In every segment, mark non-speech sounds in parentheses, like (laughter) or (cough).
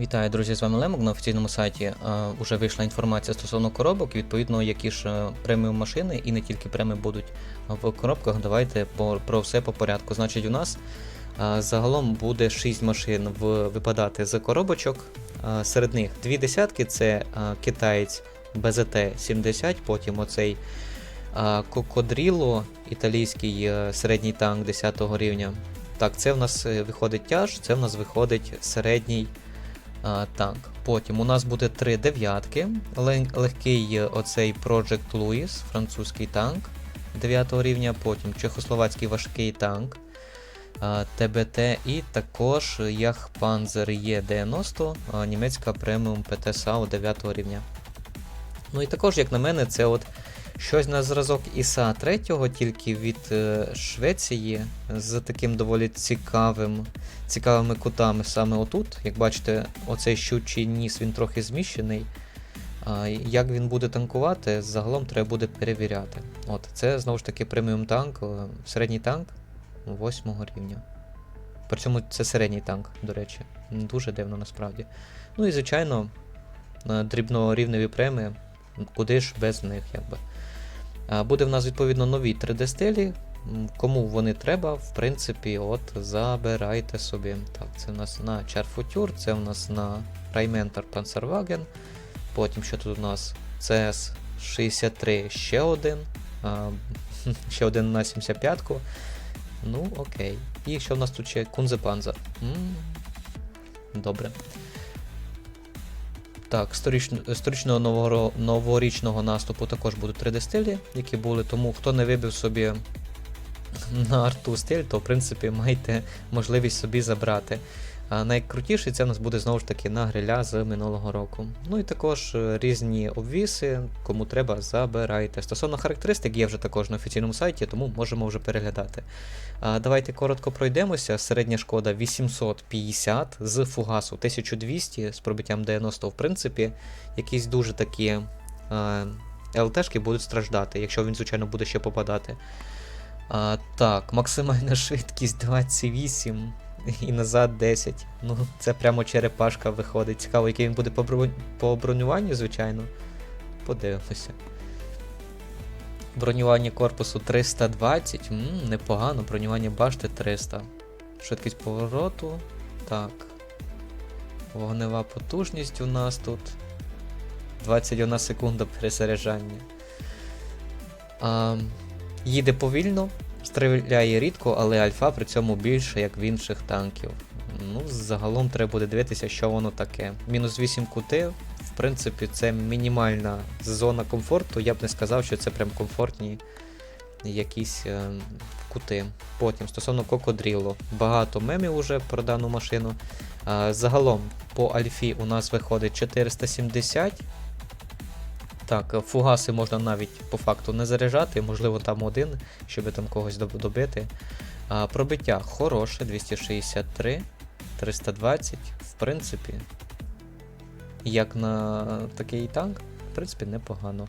Вітаю, друзі! З вами Лемок. На офіційному сайті е, вже вийшла інформація стосовно коробок. Відповідно, які ж е, преміум машини і не тільки преміум будуть в коробках. Давайте про все по порядку. Значить, у нас е, загалом буде 6 машин випадати з коробочок. Е, серед них дві десятки це е, китаєць BZT-70, потім оцей е, Кокодріло, італійський е, середній танк 10 рівня. Так, це в нас е, виходить тяж, це в нас виходить середній а, танк. Потім у нас буде три дев'ятки. лег- Легкий е, оцей Project Louis, французький танк 9 рівня, потім чехословацький важкий танк а, ТБТ і також Яхпанзер Є90, німецька преміум ПТ САУ 9 рівня. Ну і також, як на мене, це от щось на зразок ІСА 3, тільки від е, Швеції з таким доволі цікавим цікавими кутами саме отут. Як бачите, оцей щучий ніс він трохи зміщений. Як він буде танкувати, загалом треба буде перевіряти. От, Це знову ж таки преміум танк, е, середній танк 8 рівня. При цьому це середній танк, до речі. Дуже дивно насправді. Ну і звичайно, е, дрібнорівневі премії, куди ж без них, якби. Буде в нас відповідно нові 3D-стилі. Кому вони треба, в принципі, от забирайте собі. Так, це у нас на Charfuture, це у нас на Raimentor Panzerwagen. Потім що тут у нас CS63 ще один. А, (laughs) ще один на 75-ку. Ну, окей. І що в нас тут ще М, Добре. Так, сторіч- сторічного нового, новорічного наступу також будуть 3D-стилі, які були, тому хто не вибив собі на арту стиль, то в принципі маєте можливість собі забрати. А найкрутіший це у нас буде знову ж таки на гриля з минулого року. Ну і також е, різні обвіси, кому треба, забирайте. Стосовно характеристик є вже також на офіційному сайті, тому можемо вже переглядати. А, давайте коротко пройдемося. Середня шкода 850 з фугасу 1200 з пробиттям 90, в принципі, якісь дуже такі е, ЛТшки будуть страждати, якщо він, звичайно, буде ще попадати. А, так, максимальна (laughs) швидкість 28 і назад 10. Ну, це прямо черепашка виходить. Цікаво, який він буде по, броню- по бронюванню, звичайно. Подивимося. Бронювання корпусу 320. М, непогано, бронювання башти 300. Швидкість повороту. Так. Вогнева потужність у нас тут. 21 секунда перезаряджання. А, їде повільно, стріляє рідко, але альфа при цьому більше, як в інших танків. Ну, загалом треба буде дивитися, що воно таке. Мінус 8 кути, в принципі, це мінімальна зона комфорту. Я б не сказав, що це прям комфортні якісь е, кути. Потім, стосовно кокодрілу, багато мемів уже про дану машину. А, загалом по альфі у нас виходить 470. Так, е, фугаси можна навіть по факту не заряджати, можливо, там один, щоб там когось добити. А, пробиття хороше, 263, 320, в принципі, як на такий танк, в принципі, непогано.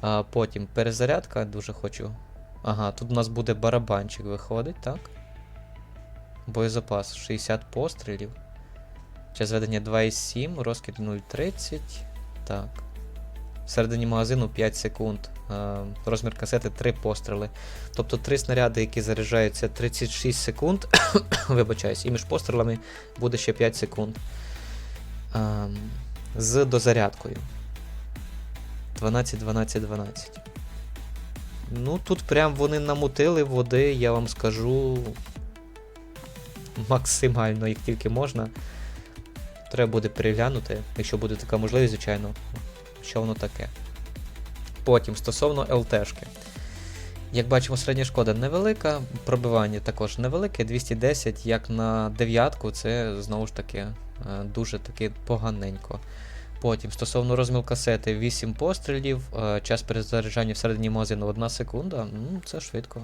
А, потім перезарядка, дуже хочу. Ага, тут у нас буде барабанчик виходить, так? Боєзапас 60 пострілів. Час ведення 2,7, розкид 0,30. Так. Всередині магазину 5 секунд. Е, Розмір касети 3 постріли. Тобто 3 снаряди, які заряджаються 36 секунд. (coughs) Вибачаюсь, і між пострілами буде ще 5 секунд. Ем, З дозарядкою. 12, 12, 12. Ну, тут прям вони намутили води, я вам скажу. Максимально, як тільки можна. Треба буде переглянути, якщо буде така можливість, звичайно, що воно таке. Потім, стосовно ЛТшки. Як бачимо, середня шкода невелика, пробивання також невелике, 210, як на дев'ятку, це знову ж таки е, дуже таки поганенько. Потім, стосовно розмір касети, 8 пострілів, е, час перезаряджання всередині магазину 1 секунда. Ну, це швидко.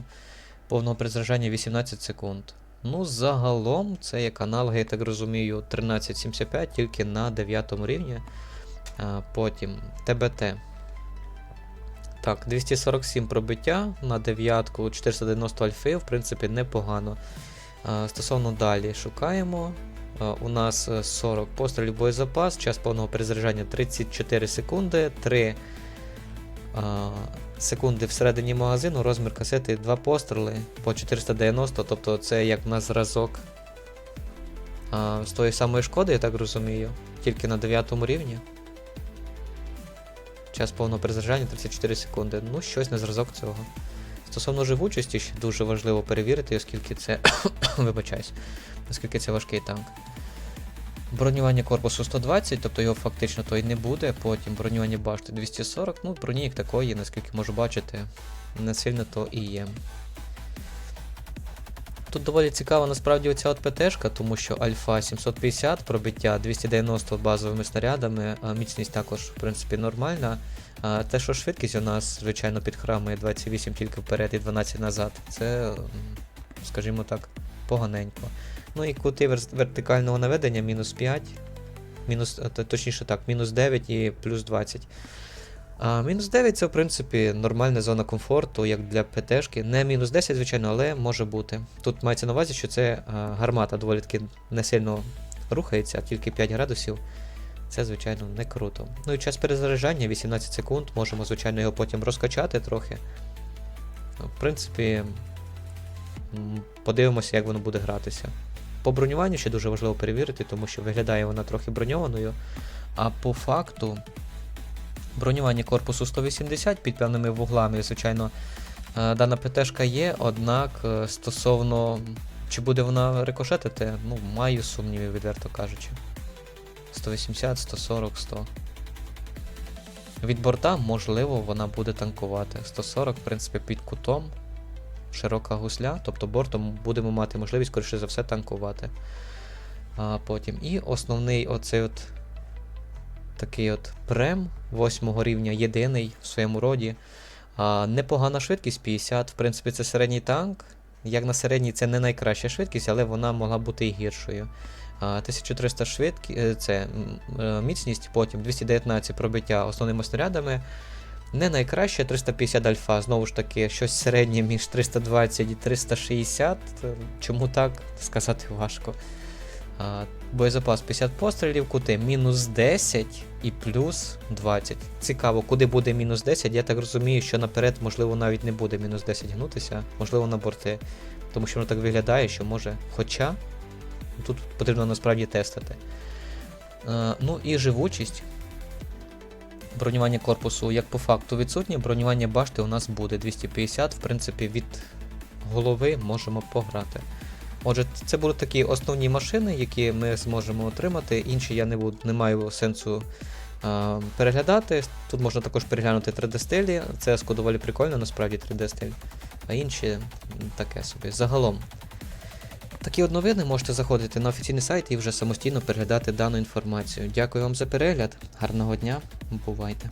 Повного перезаряджання 18 секунд. Ну, загалом, це як аналоги, я так розумію, 1375, тільки на 9 рівні. Потім ТБТ. Так, 247 пробиття на дев'ятку, 490 альфи, в принципі, непогано. Стосовно далі шукаємо. е, у нас е, 40 пострілів боєзапас, час повного перезаряджання 34 секунди, 3 секунди всередині магазину, розмір касети 2 постріли по 490, тобто це як на зразок з тої самої шкоди, я так розумію, тільки на 9 рівні. Час повного перезаряджання 34 секунди. Ну, щось на зразок цього. Стосовно живучості, ще дуже важливо перевірити, оскільки це. (coughs) Вибачаюсь, оскільки це важкий танк. Бронювання корпусу 120, тобто його фактично то й не буде. Потім бронювання башти 240, ну броні як такої, наскільки можу бачити, не сильно то і є. Тут доволі цікава насправді оця от ПТшка, тому що Альфа 750, пробиття 290 базовими снарядами, міцність також, в принципі, нормальна. А те, що швидкість у нас, звичайно, підхрамує 28 тільки вперед і 12 назад, це, скажімо так, поганенько. Ну і кути вертикального наведення мінус 5, мінус, точніше так, мінус 9 і плюс 20. Мінус 9 це, в принципі, нормальна зона комфорту, як для ПТшки. Не мінус 10, звичайно, але може бути. Тут мається на увазі, що це гармата доволі таки не сильно рухається, а тільки 5 градусів. Це, звичайно, не круто. Ну і час перезаряджання 18 секунд, можемо, звичайно, його потім розкачати трохи. Ну, В принципі, подивимося, як воно буде гратися. По бронюванню ще дуже важливо перевірити, тому що виглядає вона трохи броньованою. А по факту, бронювання корпусу 180 під певними вуглами, звичайно, е, дана ПТшка є, однак е, стосовно чи буде вона рикошетити, ну, маю сумніви, відверто кажучи. 180, 140, 100. Від борта, можливо, вона буде танкувати. 140, в принципі, під кутом. Широка гусля, тобто бортом будемо мати можливість, скоріше за все, танкувати. А потім. І основний оцей от такий от прем 8 рівня, єдиний в своєму роді. А, непогана швидкість 50. В принципі, це середній танк. Як на середній, це не найкраща швидкість, але вона могла бути і гіршою. А, 1300 швидкість, це е, міцність, потім 219 пробиття основними снарядами. Не найкраще 350 альфа, знову ж таки, щось середнє між 320 і 360. Е, Чому так, сказати важко. Боєзапас 50 пострілів, кути мінус 10 і плюс 20. Цікаво, куди буде мінус 10. Я так розумію, що наперед, можливо, навіть не буде мінус 10 гнутися, можливо, на борти. Тому що воно так виглядає, що може. Хоча тут потрібно насправді тестити. Ну і живучість. Бронювання корпусу, як по факту, відсутнє. Бронювання башти у нас буде 250, в принципі, від голови можемо пограти. Отже, це будуть такі основні машини, які ми зможемо отримати. Інші я не буду, не маю сенсу а, переглядати. Тут можна також переглянути 3D-стилі. Це доволі прикольно, насправді 3D-стиль. А інші таке собі. Загалом. Такі от новини можете заходити на офіційний сайт і вже самостійно переглядати дану інформацію. Дякую вам за перегляд, гарного дня, бувайте!